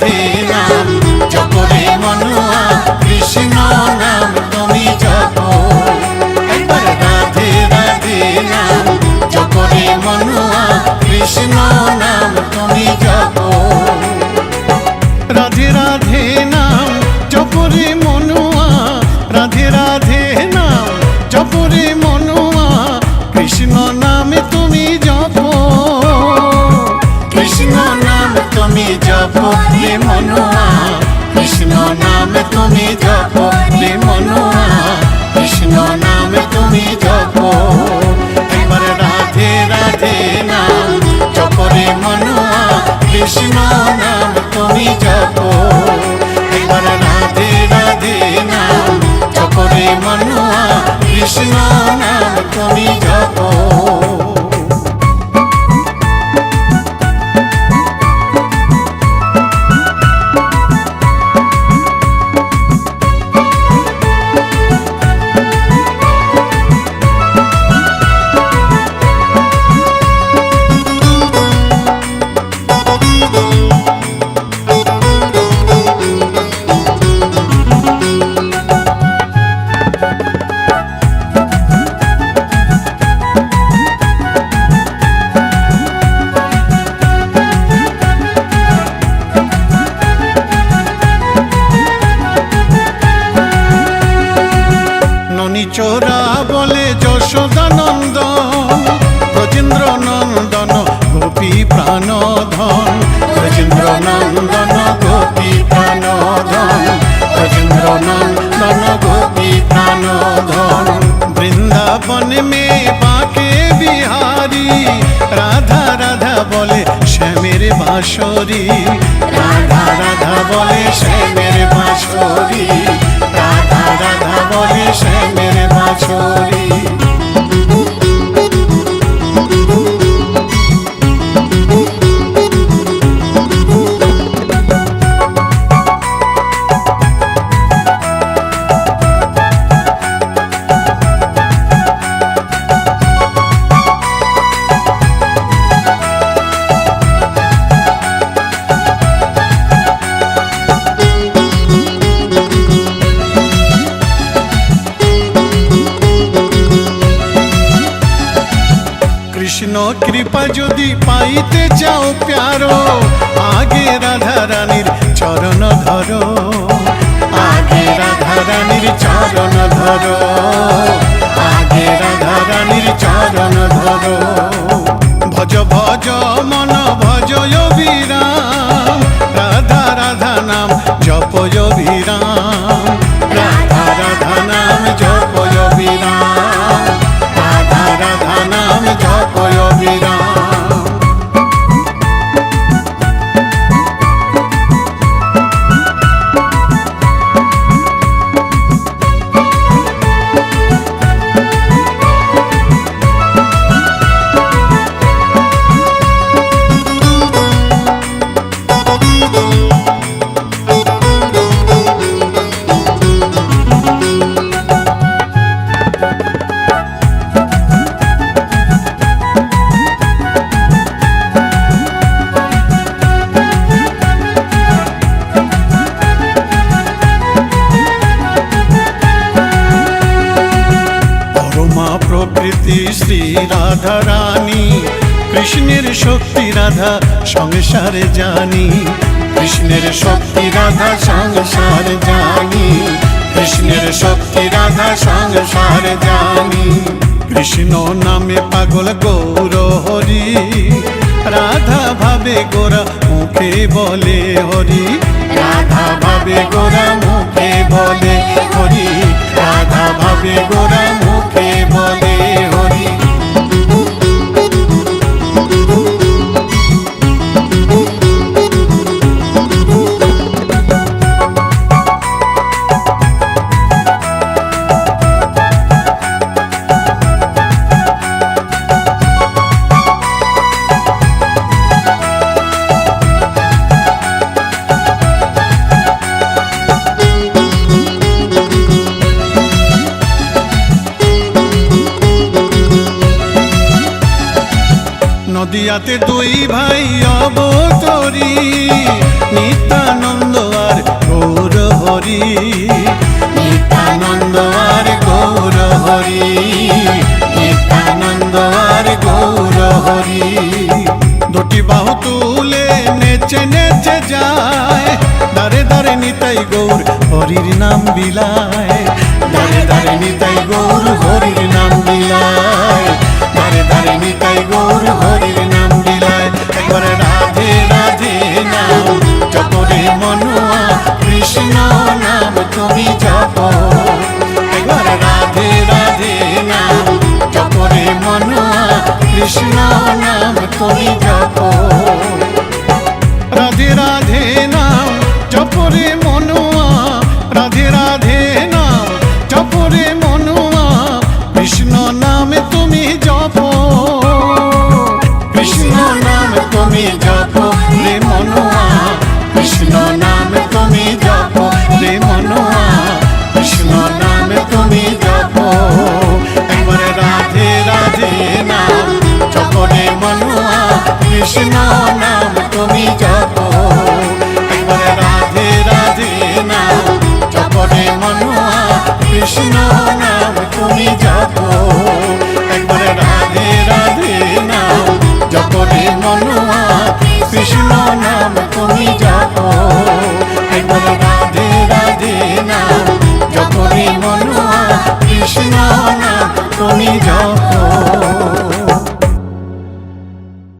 राधे কৃষ্ণ নাম তুমি জপ রে বলে যশোদানন্দ ব্রজেন্দ্র নন্দন গোপী প্রাণ ধন ব্রজেন্দ্র নন্দন গোপী প্রাণ ধন ব্রজেন্দ্র নন্দন গোপী প্রাণ ধন বৃন্দাবন মে বাঁকে বিহারি, রাধা রাধা বলে শ্যামের বাঁশরি। রাধা রাধা বলে শ্যামের বাঁশরি, রাধা রাধা বলে শ্যামের বাঁশরি কৃপা যদি পাইতে চাও প্যারো। আগে রাধা রানীর প্রকৃতি শ্রী রাধা রানী। কৃষ্ণের শক্তি রাধা সংসারে জানি। কৃষ্ণের শক্তি রাধা সংসার জানি। কৃষ্ণের শক্তি রাধা সংসার জানি। কৃষ্ণ নামে পাগল গৌর হরি রাধা ভাবে গোরা মুখে বলে হরি। রাধা ভাবে গোরা মুখে বলে হরি। রাধা ভাবে গোরা মুখে বলে নদিয়াতে দুই ভাই অবতরি, নিত্যানন্দ আর গৌর হরি নিত্যানন্দ আর গৌর হরি নিত্যানন্দ আর গৌর হরি দুটি বাহু তুলে নেচে নেচে যায়, দারে দারে নিতাই গৌর হরির নাম বিলায়। কৃষ্ণ নাম তুমি কৃষ্ণ নাম তুমি যা